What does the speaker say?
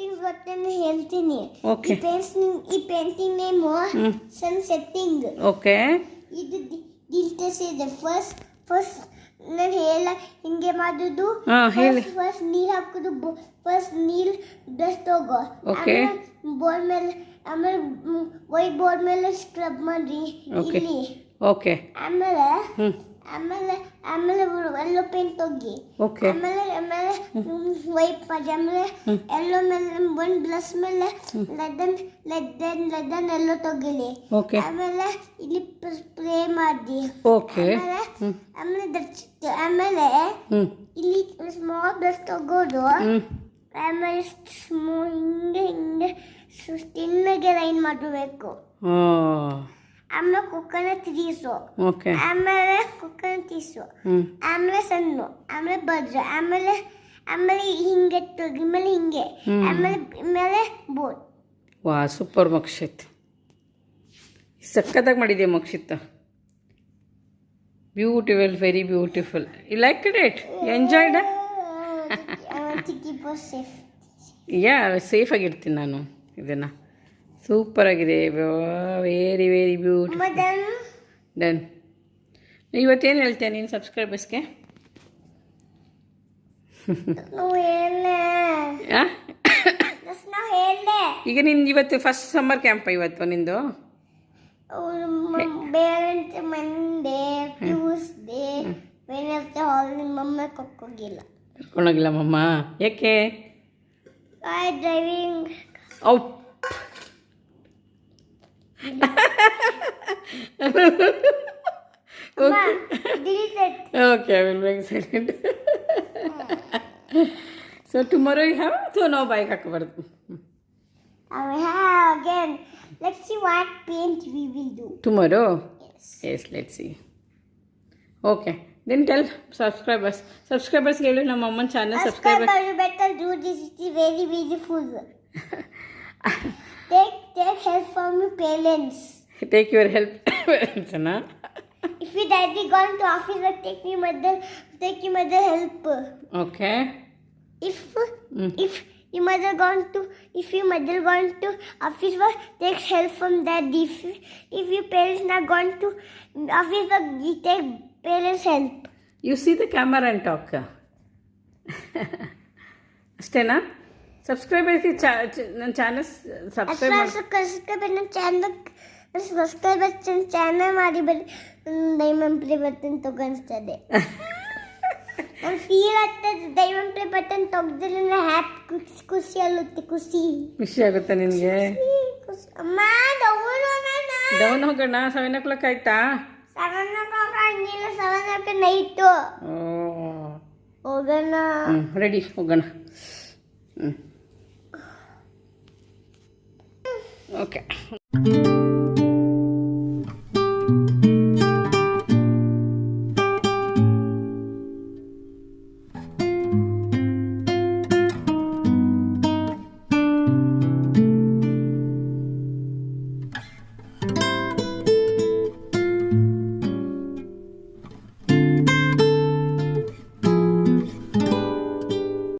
Settings ಗೊತ್ತೇನೆ ಹೇಳ್ತೀನಿ. ಈ painting ಈ painting name sun setting okay ಇದು ಡಿಲ್ಟಸ್ ಇದೆ. ಫಸ್ಟ್ ಫಸ್ಟ್ ನಾನು ಹೇಳ ಹಿಂಗೆ ಮಾಡೋದು. ಹೇಳಿ. ಫಸ್ಟ್ ನೀರು ಹಾಕೋದು ಫಸ್ಟ್ ನೀರು ಬ್ರಷ್ ತಗೋ. Okay. ಬೋರ್ಡ್ ಮೇಲೆ ಆಮೇಲೆ ವೈಟ್ ಬೋರ್ಡ್ ಮೇಲೆ ಸ್ಕ್ರಬ್ ಮಾಡ್ರಿ. ಇಲ್ಲಿ. ಓಕೆ ಆಮೇಲೆ ಆಮೇಲೆ ಆಮೇಲೆ ಎಲ್ಲೋ ಪೇಂಟ್ ಓಕೆ ಆಮೇಲೆ ಆಮೇಲೆ ವೈಪ್ ಮಾಡಿ ಆಮೇಲೆ ಎಲ್ಲೋ ಮೇಲೆ ಒಂದು ಬ್ಲಸ್ ಮೇಲೆ ಲೆದನ್ ಲೆದನ್ ಲೆದನ್ ಎಲ್ಲೋ ತೆಗಿಲಿ. ಓಕೆ ಆಮೇಲೆ ಇಲ್ಲಿ ಸ್ಪ್ರೇ ಮಾಡಿ. ಓಕೆ ಆಮೇಲೆ ಆಮೇಲೆ that's ಆಮೇಲೆ ಇಲ್ಲಿ ಸ್ಮಾಲ್ ಬ್ರಷ್ ತಗೋದು. ಆಮೇಲೆ ಸ್ಮೂ ಹಿಂಗೆ ಹಿಂಗೆ ತಿನ್ನಗೆ ಲೈನ್ ಮಾಡಬೇಕು ಹಾಂ ಆಮೇಲೆ ಕೊಕೊನಟ್ ತೀಸು ಓಕೆ ಆಮೇಲೆ ಕೊಕೊನಟ್ ತೀಸು ಹ್ಞೂ ಆಮೇಲೆ ಸಣ್ಣ ಆಮೇಲೆ ಬಜ್ರ ಆಮೇಲೆ ಆಮೇಲೆ ಹಿಂಗೆ ತೆಗಿ ಮೇಲೆ ಹಿಂಗೆ. ಆಮೇಲೆ ಮೇಲೆ ಬೋಟ್ ವಾ ಸೂಪರ್ ಮಕ್ಷಿತ್. ಸಖತ್ತಾಗಿ ಮಾಡಿದೆ Makshith beautiful very beautiful you like it enjoyed safe yeah ಸೇಫಾಗಿರ್ತೀನಿ ನಾನು ಇದನ್ನು. ಸೂಪರಾಗಿದೆ ವೆರಿ ವೆರಿ ಬ್ಯೂಟಿಫುಲ್ ಡನ್ ಇವತ್ತೇನು ಹೇಳ್ತೇನೆ ನೀನು ಸಬ್ಸ್ಕ್ರೈಬರ್ಸ್ಗೆ ಈಗ ನಿನ್ ಇವತ್ತು ಫಸ್ಟ್ ಸಮ್ಮರ್ ಕ್ಯಾಂಪ್ ಇವತ್ತು ನಿಂದು? ಮಂಡೇ ಟ್ಯೂಸ್ಡೇ ವೆನಸ್ಡೇ ಹಾಲ್ ನಿಮ್ಮಮ್ಮ ಕೊಕ್ಕೋಗಿಲ್ಲ ಕರ್ಕೊಂಡೋಗಿಲ್ಲ. ಮಮ್ಮ. ಯಾಕೆ? ಐ ಡ್ರೈವಿಂಗ್ ಔ Deleted Okay, I will make silent. so tomorrow you have so no bike ಹಾಕಬಾರ್ದು I will have again. Let's see what paint we will do. Tomorrow Yes. Yes let see okay then tell subscribers ಸಬ್ಸ್ಕ್ರೈಬರ್ಸ್ಗೆ ಹೇಳು ನಮ್ಮ ಅಮ್ಮನ channel subscriber Subscribe, you better do this. It is very beautiful. take take help from your parents. Take your help ಅಂತನಾ If your daddy gone to office, but take your mother, take your mother help. Okay If Mm. if your mother gone to if your mother gone to office work, take help from daddy. If if your parents not gone to office work, you take parents help. You see the camera and talk ಅಷ್ಟೇನಾ ಸಬ್ಸ್ಕ್ರೈಬರ್ಸ್ಗೆ ಚಾ ನನ್ನ channel subscribe ಮಾಡಿ subscribe ನನ್ನ channel subscribe channel ಮಾಡಿ ಬರೀ diamond play button ತಗೊಳಿಸ್ತದೆ feel ಆಗ್ತದೆ diamond play button ತೆಗ್ದಿಲ್ಲ ಹ್ಯಾಪಿ ಖುಷಿ ಆಗುತ್ತೆ ಖುಷಿ. ಖುಷಿ ಆಗುತ್ತಾ ನಿನಗೆ? ಅಮ್ಮ ಡೌನ್ ಡೌನ್ ಹೋಗೋಣ ಸೆವೆನ್ ಓ ಕ್ಲಾಕ್ ಆಯ್ತಾ? ಸೆವೆನ್ ಓ ಕ್ಲಾಕ್ ಹಂಗಿಲ್ಲ ಸೆವೆನ್ ಓ ಕ್ಲಾಕ್ ನೈಟು ಹೋಗೋಣ. ರೆಡಿ ಹೋಗೋಣ. ಓಕೆ